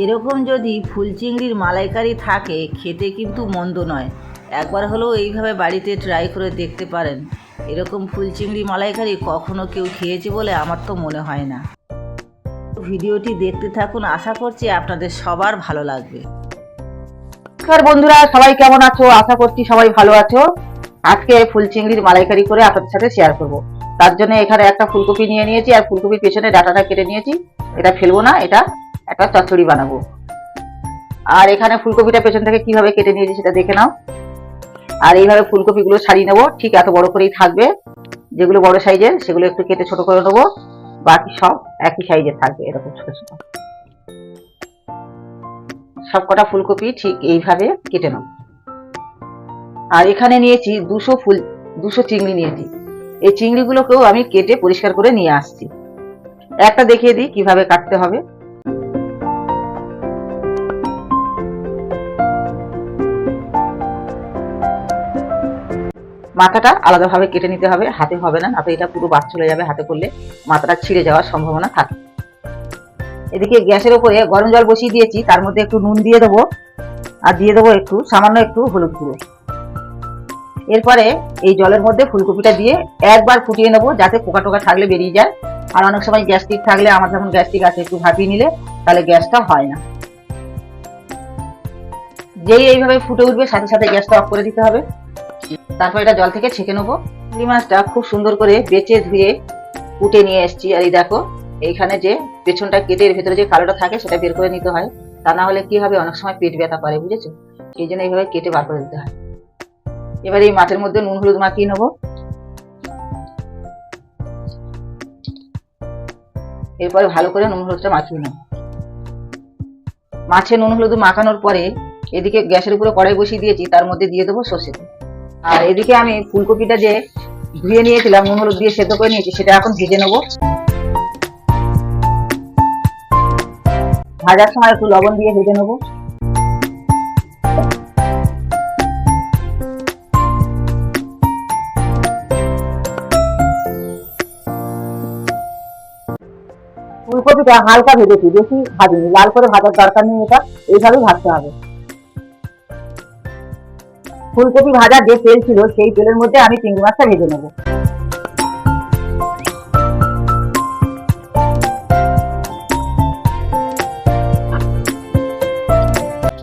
এরকম যদি ফুল চিংড়ির মালাইকারি থাকে, খেতে কিন্তু মন্দ নয়। একবার হলেও এইভাবে বাড়িতে ট্রাই করে দেখতে পারেন। এরকম ফুল চিংড়ি মালাইকারি কখনো কেউ খেয়েছে বলে আমার তো মনে হয় না। ভিডিওটি দেখতে থাকুন, আশা করছি আপনাদের সবার ভালো লাগবে। নমস্কার বন্ধুরা, সবাই কেমন আছো? আশা করছি সবাই ভালো আছো। আজকে ফুল চিংড়ির মালাইকারি করে আপনাদের সাথে শেয়ার করব। তার জন্য এখানে একটা ফুলকপি নিয়ে নিয়েছি, আর ফুলকপির পেছনে ডাটাটা কেটে নিয়েছি। এটা ফেলব না, এটা একটা চচ্চড়ি বানাবো। আর এখানে ফুলকপিটা পেছন থেকে কীভাবে কেটে নিয়েছি সেটা দেখে নাও। আর এইভাবে ফুলকপিগুলো ছাড়িয়ে নেব, ঠিক এত বড় করেই থাকবে। যেগুলো বড় সাইজের, সেগুলো একটু কেটে ছোট করে নেব। বাকি সব একই সাইজের থাকবে, এরকম ছোট ছোট। সব কটা ফুলকপি ঠিক এইভাবে কেটে নেব আর এখানে নিয়েছি দুশো ফুল, দুশো চিংড়ি নিয়েছি। এই চিংড়িগুলোকেও আমি কেটে পরিষ্কার করে নিয়ে আসছি। একটা দেখিয়ে দিই কীভাবে কাটতে হবে। মাথাটা আলাদাভাবে কেটে নিতে হবে, হাতে হবে না নাতে এটা পুরো বাদ চলে যাবে হাতে করলে মাথাটা ছিঁড়ে যাওয়ার সম্ভাবনা থাকে। এদিকে গ্যাসের উপরে গরম জল বসিয়ে দিয়েছি, তার মধ্যে একটু নুন দিয়ে দেবো, আর দিয়ে দেবো একটু, সামান্য একটু হলুদ গুঁড়ো। এরপরে এই জলের মধ্যে ফুলকপিটা দিয়ে একবার ফুটিয়ে নেব, যাতে পোকা টোকা থাকলে বেরিয়ে যায়। আর অনেক সময় গ্যাস্ট্রিক থাকলে, আমার যখন গ্যাস্ট্রিক আছে, একটু ভাপিয়ে নিলে, তাহলে গ্যাসটা হয় না। যেই এইভাবে ফুটে উঠবে, সাথে সাথে গ্যাসটা অফ করে দিতে হবে। তারপর এটা জল থেকে ছেঁকে নেব। চিংড়ি মাছটা খুব সুন্দর করে বেচে ধুয়ে কুটে নিয়ে এসেছি। আর এই দেখো, এইখানে যে পেছনটা কেটে এর ভেতরে যে কালোটা থাকে সেটা বের করে নিতে হয়। তা না হলে কি হবে? অনেক সময় পেট ব্যথা করে, বুঝেছ? সেই জন্য এইভাবে কেটে বার করে দিতে হয়। এবার এই মাছের মধ্যে নুন, হলুদ মাখিয়ে নেব। এরপরে ভালো করে নুন, হলুদটা মাখিয়ে নেব। মাছে নুন, হলুদ মাখানোর পরে এদিকে গ্যাসের উপরে কড়াই বসিয়ে দিয়েছি, তার মধ্যে দিয়ে দেবো সর্ষে। আর এদিকে আমি ফুলকপিটা যে ধুয়ে নিয়েছিলাম, নুন হলুদ দিয়ে সেদ্ধ করে নিয়েছি, সেটা এখন ভেজে নেব। ভাজার সময় একটু লবণ দিয়ে ভেজে নেব। ফুলকপিটা হালকা ভেজেছি, বেশি ভাজিনি, লাল করে ভাজার দরকার নেই এটা, এইভাবেই ভাজতে হবে। ফুলকপি ভাজার যে তেল ছিল, সেই তেলের মধ্যে আমি চিংড়ি মাছটা ভেজে নেব।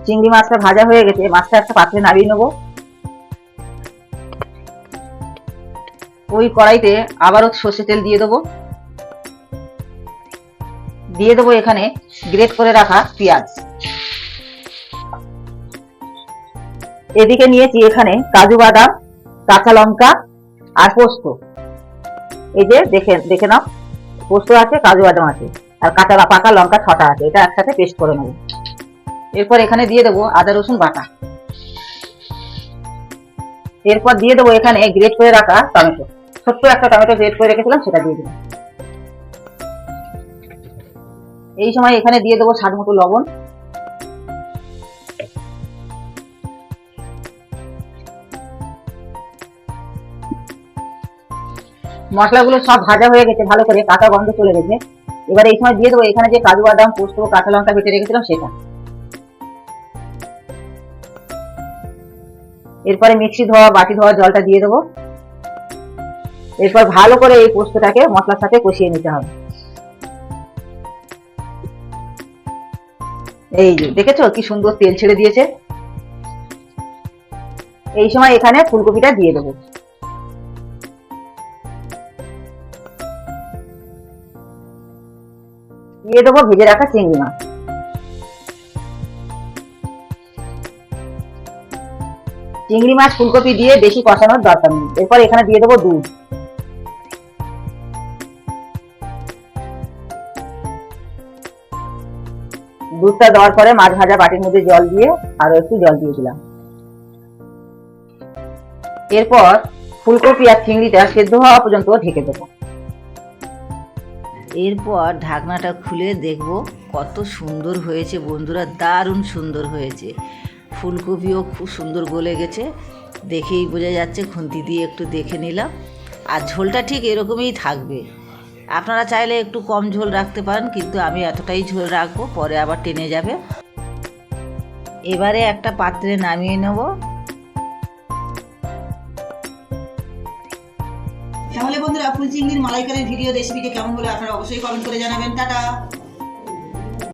চিংড়ি মাছটা ভাজা হয়ে গেছে, মাছটা একটা পাত্রে নামিয়ে নেব। ওই কড়াইতে আবারও সর্ষে তেল দিয়ে দেবো। দিয়ে দেবো এখানে গ্রেট করে রাখা পেঁয়াজ। এদিকে নিয়েছি এখানে কাজু বাদাম, কাঁচা লঙ্কা আর পোস্ত। এই যে দেখে দেখে নাও, পোস্ত আছে, কাজু বাদাম আছে, আর কাঁচা পাকা লঙ্কা ছটা আছে, এটা একসাথে পেস্ট করে নেব। এরপর এখানে দিয়ে দেবো আদা, রসুন বাটা। এরপর দিয়ে দেবো এখানে গ্রেট করে রাখা টমেটো। ছোট্ট একটা টমেটো গ্রেট করে রেখেছিলাম, সেটা দিয়ে দেবো এই সময় এখানে দিয়ে দেবো স্বাদ মতো লবণ। মশলাগুলো সব ভাজা হয়ে গেছে, ভালো করে কাঁচা গন্ধ চলে গেছে। এবার এই সময় দিয়ে দেবো, এখানে যে কাজু বাদাম, পোস্ত, কাঁচা লঙ্কা বেটে রেখেছিলাম সেটা। এরপরে মিক্সি ধোয়া, বাটি ধোয়া, জলটা দিয়ে দেবো। এরপর ভালো করে এই পোস্তটাকে মশলার সাথে কষিয়ে নিতে হবে। এই যে, দেখেছ কি সুন্দর তেল ছেড়ে দিয়েছে? এই সময় এখানে ফুলকপিটা দিয়ে দেবো। দিয়ে দেবো, ভেজে রাখা চিংড়ি মাছ। চিংড়ি মাছ ফুলকপি দিয়ে বেশি কষানোর দরকার নেই। এরপর এখানে দিয়ে দেবো দুধ। দুধটা দেওয়ার পরে মাছ ভাজা বাটির মধ্যে জল দিয়ে আরও একটু জল দিয়ে দিলাম। এরপর ফুলকপি আর চিংড়িটা সেদ্ধ হওয়া পর্যন্ত ঢেকে দেবো। এরপর ঢাকনাটা খুলে দেখব কত সুন্দর হয়েছে বন্ধুরা, দারুণ সুন্দর হয়েছে। ফুলকপিও খুব সুন্দর গলে গেছে, দেখেই বোঝা যাচ্ছে খুন্তি দিয়ে একটু দেখে নিলাম। আর ঝোলটা ঠিক এরকমই থাকবে। আপনারা চাইলে একটু কম ঝোল রাখতে পারেন, কিন্তু আমি এতটাই ঝোল রাখব, পরে আবার টেনে যাবে। এবারে একটা পাত্রে নামিয়ে নেব। তাহলে বন্ধুরা ফুল চিংড়ির মালাইকারের ভিডিও রেসিপিটা কেমন হলো আপনারা অবশ্যই কমেন্ট করে জানাবেন। টাটা!